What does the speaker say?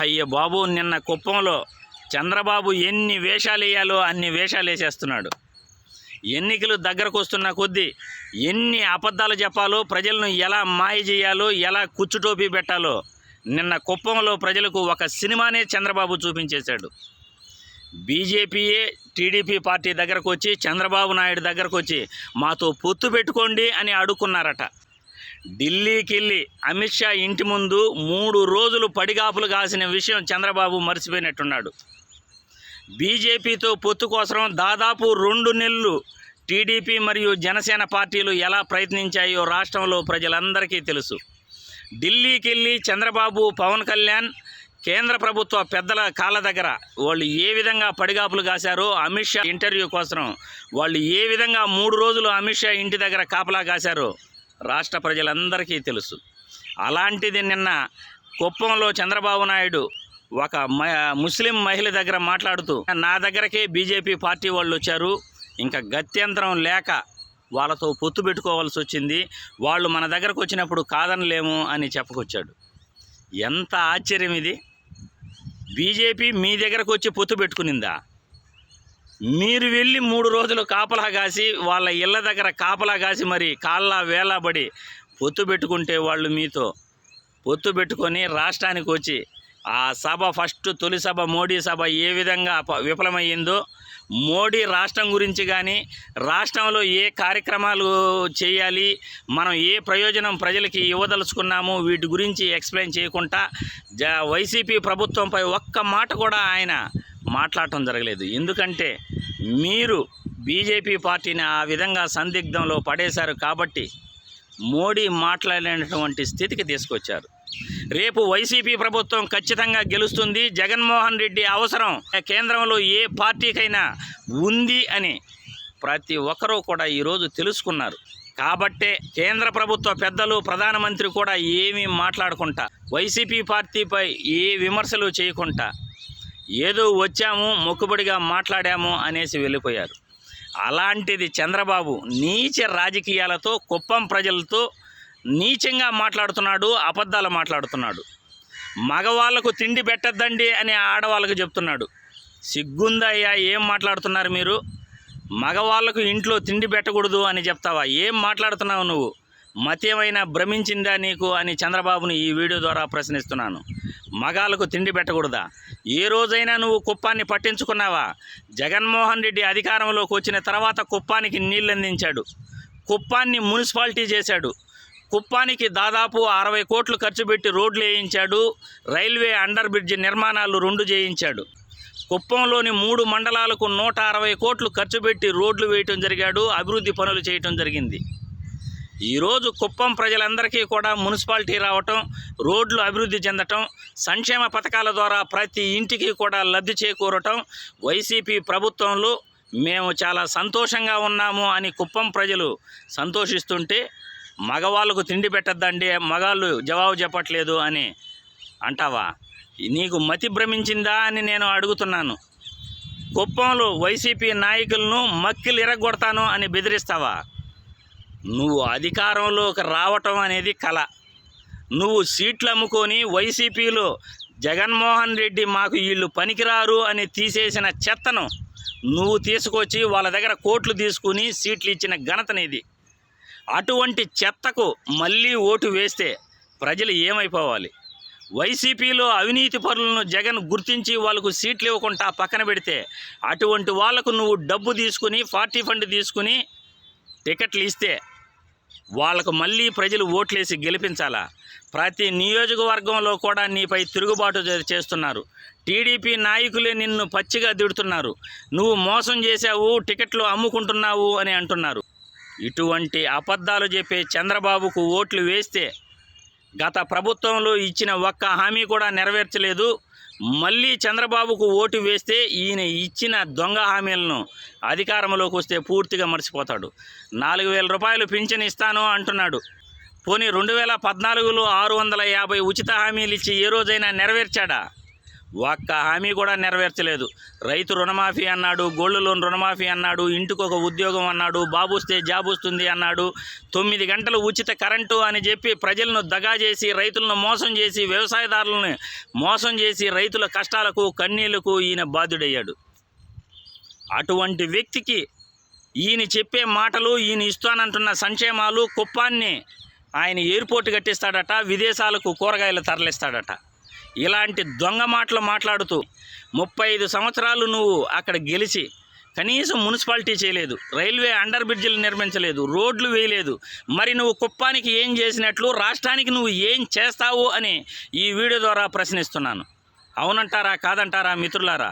అయ్య బాబు నిన్న కుప్పంలో చంద్రబాబు ఎన్ని వేషాలు వేయాలో అన్ని వేషాలు వేసేస్తున్నాడు. ఎన్నికలు దగ్గరకు వస్తున్న కొద్దీ ఎన్ని అబద్ధాలు చెప్పాలో ప్రజలను ఎలా మాయ చేయాలో ఎలా కుచ్చుటోపీ పెట్టాలో నిన్న కుప్పంలో ప్రజలకు ఒక సినిమానే చంద్రబాబు చూపించేశాడు. బీజేపీయే టీడీపీ పార్టీ దగ్గరకు వచ్చి చంద్రబాబు నాయుడు దగ్గరకు వచ్చి మాతో పొత్తు పెట్టుకోండి అని అడుక్కున్నారట. ఢిల్లీకెళ్ళి అమిత్ షా ఇంటి ముందు మూడు రోజులు పడిగాపులు కాసిన విషయం చంద్రబాబు మర్చిపోయినట్టున్నాడు. బీజేపీతో పొత్తు కోసం దాదాపు రెండు నెలలు టీడీపీ మరియు జనసేన పార్టీలు ఎలా ప్రయత్నించాయో రాష్ట్రంలో ప్రజలందరికీ తెలుసు. ఢిల్లీకెళ్ళి చంద్రబాబు పవన్ కళ్యాణ్ కేంద్ర ప్రభుత్వ పెద్దల కాళ్ళ దగ్గర వాళ్ళు ఏ విధంగా పడిగాపులు కాశారో అమిత్ షా ఇంటర్వ్యూ కోసం వాళ్ళు ఏ విధంగా మూడు రోజులు అమిత్ షా ఇంటి దగ్గర కాపలా కాశారో రాష్ట్ర ప్రజలందరికీ తెలుసు. అలాంటిది నిన్న కుప్పంలో చంద్రబాబు నాయుడు ఒక మ ముస్లిం మహిళ దగ్గర మాట్లాడుతూ నా దగ్గరకే బీజేపీ పార్టీ వాళ్ళు వచ్చారు ఇంకా గత్యంతరం లేక వాళ్ళతో పొత్తు పెట్టుకోవాల్సి వచ్చింది వాళ్ళు మన దగ్గరకు వచ్చినప్పుడు కాదనలేము అని చెప్పుకొచ్చాడు. ఎంత ఆశ్చర్యం ఇది! బీజేపీ మీ దగ్గరకు వచ్చి పొత్తు పెట్టుకునిందా? మీరు వెళ్ళి మూడు రోజులు కాపలా కాసి వాళ్ళ ఇళ్ళ దగ్గర కాపలా కాసి మరి కాళ్ళ వేలాబడి పొత్తు పెట్టుకుంటే వాళ్ళు మీతో. పొత్తు పెట్టుకొని రాష్ట్రానికి వచ్చి ఆ సభ ఫస్ట్ తొలి సభ మోడీ సభ ఏ విధంగా విఫలమయ్యిందో మోడీ రాష్ట్రం గురించి కానీ రాష్ట్రంలో ఏ కార్యక్రమాలు చేయాలి మనం ఏ ప్రయోజనం ప్రజలకి ఇవ్వదలుచుకున్నాము వీటి గురించి ఎక్స్ప్లెయిన్ చేయకుండా జ వైసీపీ ప్రభుత్వంపై ఒక్క మాట కూడా ఆయన మాట్లాడటం జరగలేదు. ఎందుకంటే మీరు బీజేపీ పార్టీని ఆ విధంగా సందిగ్ధంలో పడేశారు కాబట్టి మోడీ మాట్లాడినటువంటి స్థితికి తీసుకొచ్చారు. రేపు వైసీపీ ప్రభుత్వం ఖచ్చితంగా గెలుస్తుంది. జగన్మోహన్ రెడ్డి అవసరం. కేంద్రంలో ఏ పార్టీకైనా ఉంది అని ప్రతి ఒక్కరూ కూడా ఈరోజు తెలుసుకున్నారు. కాబట్టే కేంద్ర ప్రభుత్వ పెద్దలు ప్రధానమంత్రి కూడా ఏమీ మాట్లాడకుండా వైసీపీ పార్టీపై ఏ విమర్శలు చేయకుండా ఏదో వచ్చాము మొక్కుబడిగా మాట్లాడాము అనేసి వెళ్ళిపోయారు. అలాంటిది చంద్రబాబు నీచ రాజకీయాలతో కుప్పం ప్రజలతో నీచంగా మాట్లాడుతున్నాడు అబద్ధాలు మాట్లాడుతున్నాడు. మగవాళ్ళకు తిండి పెట్టద్దండి అని ఆడవాళ్ళకు చెప్తున్నాడు. సిగ్గుందయ్యా ఏం మాట్లాడుతున్నారు మీరు? మగవాళ్ళకు ఇంట్లో తిండి పెట్టకూడదు అని చెప్తావా? ఏం మాట్లాడుతున్నావు నువ్వు? మతేమైనా భ్రమించిందా నీకు అని చంద్రబాబును ఈ వీడియో ద్వారా ప్రశ్నిస్తున్నాను. మగాలకు తిండి పెట్టకూడదా? ఏ రోజైనా నువ్వు కుప్పాన్ని పట్టించుకున్నావా? జగన్మోహన్ రెడ్డి అధికారంలోకి వచ్చిన తర్వాత కుప్పానికి నీళ్ళు అందించాడు కుప్పాన్ని మున్సిపాలిటీ చేశాడు. కుప్పానికి దాదాపు అరవై కోట్లు ఖర్చు పెట్టి రోడ్లు వేయించాడు. రైల్వే అండర్ బ్రిడ్జ్ నిర్మాణాలు రెండు చేయించాడు. కుప్పంలోని మూడు మండలాలకు నూట అరవై కోట్లు ఖర్చు పెట్టి రోడ్లు వేయటం జరిగాడు. అభివృద్ధి పనులు చేయటం జరిగింది. ఈరోజు కుప్పం ప్రజలందరికీ కూడా మున్సిపాలిటీ రావటం రోడ్లు అభివృద్ధి చెందటం సంక్షేమ పథకాల ద్వారా ప్రతి ఇంటికి కూడా లబ్ధి చేకూరటం వైసీపీ ప్రభుత్వంలో మేము చాలా సంతోషంగా ఉన్నాము అని కుప్పం ప్రజలు సంతోషిస్తుంటే మగవాళ్ళకు తిండి పెట్టద్దండి మగాళ్ళు జవాబు చెప్పట్లేదు అని అంటావా? నీకు మతి భ్రమించిందా అని నేను అడుగుతున్నాను. కుప్పంలో వైసీపీ నాయకులను మక్కిలు ఇరగొడతాను అని బెదిరిస్తావా? నువ్వు అధికారంలోకి రావటం అనేది కళ నువ్వు సీట్లు అమ్ముకొని వైసీపీలో జగన్మోహన్ రెడ్డి మాకు వీళ్ళు పనికిరారు అని తీసేసిన చెత్తను నువ్వు తీసుకొచ్చి వాళ్ళ దగ్గర కోట్లు తీసుకుని సీట్లు ఇచ్చిన ఘనతనేది అటువంటి చెత్తకు మళ్ళీ ఓటు వేస్తే ప్రజలు ఏమైపోవాలి? వైసీపీలో అవినీతి పరులను జగన్ గుర్తించి వాళ్ళకు సీట్లు ఇవ్వకుండా పక్కన పెడితే అటువంటి వాళ్ళకు నువ్వు డబ్బు తీసుకుని పార్టీ ఫండ్ తీసుకుని టికెట్లు ఇస్తే వాళ్ళకు మళ్ళీ ప్రజలు ఓట్లేసి గెలిపించాలా? ప్రతి నియోజకవర్గంలో కూడా నీపై తిరుగుబాటు చేస్తున్నారు. టీడీపీ నాయకులే నిన్ను పచ్చిగా దిడుతున్నారు నువ్వు మోసం చేశావు టికెట్లు అమ్ముకుంటున్నావు అని అంటున్నారు. ఇటువంటి అబద్ధాలు చెప్పే చంద్రబాబుకు ఓట్లు వేస్తే గత ప్రభుత్వంలో ఇచ్చిన ఒక్క హామీ కూడా నెరవేర్చలేదు. మళ్ళీ చంద్రబాబుకు ఓటు వేస్తే ఈయన ఇచ్చిన దొంగ హామీలను అధికారంలోకి వస్తే పూర్తిగా మర్చిపోతాడు. నాలుగు వేల రూపాయలు పింఛన్ ఇస్తాను అంటున్నాడు. పోనీ రెండు వేల పద్నాలుగులో ఆరు వందల యాభై ఉచిత హామీలు ఇచ్చి ఏ రోజైనా నెరవేర్చాడా? ఒక్క హామీ కూడా నెరవేర్చలేదు. రైతు రుణమాఫీ అన్నాడు గోల్డ్ లోన్ రుణమాఫీ అన్నాడు ఇంటికి ఒక ఉద్యోగం అన్నాడు బాబుస్తే జాబ్ వస్తుంది అన్నాడు తొమ్మిది గంటలు ఉచిత కరెంటు అని చెప్పి ప్రజలను దగా చేసి రైతులను మోసం చేసి వ్యవసాయదారులను మోసం చేసి రైతుల కష్టాలకు కన్నీళ్ళకు ఈయన బాధ్యుడయ్యాడు. అటువంటి వ్యక్తికి ఈయన చెప్పే మాటలు ఈయన ఇస్తానంటున్న సంక్షేమాలు కుప్పాన్ని ఆయన ఎయిర్పోర్ట్ కట్టిస్తాడట విదేశాలకు కూరగాయలు తరలిస్తాడట. ఇలాంటి దొంగ మాటలు మాట్లాడుతూ ముప్పై ఐదు సంవత్సరాలు నువ్వు అక్కడ గెలిచి కనీసం మున్సిపాలిటీ చేయలేదు రైల్వే అండర్ బ్రిడ్జిలు నిర్మించలేదు రోడ్లు వేయలేదు మరి నువ్వు కుప్పానికి ఏం చేసినట్లు రాష్ట్రానికి నువ్వు ఏం చేస్తావు అని ఈ వీడియో ద్వారా ప్రశ్నిస్తున్నాను. అవునంటారా కాదంటారా మిత్రులారా?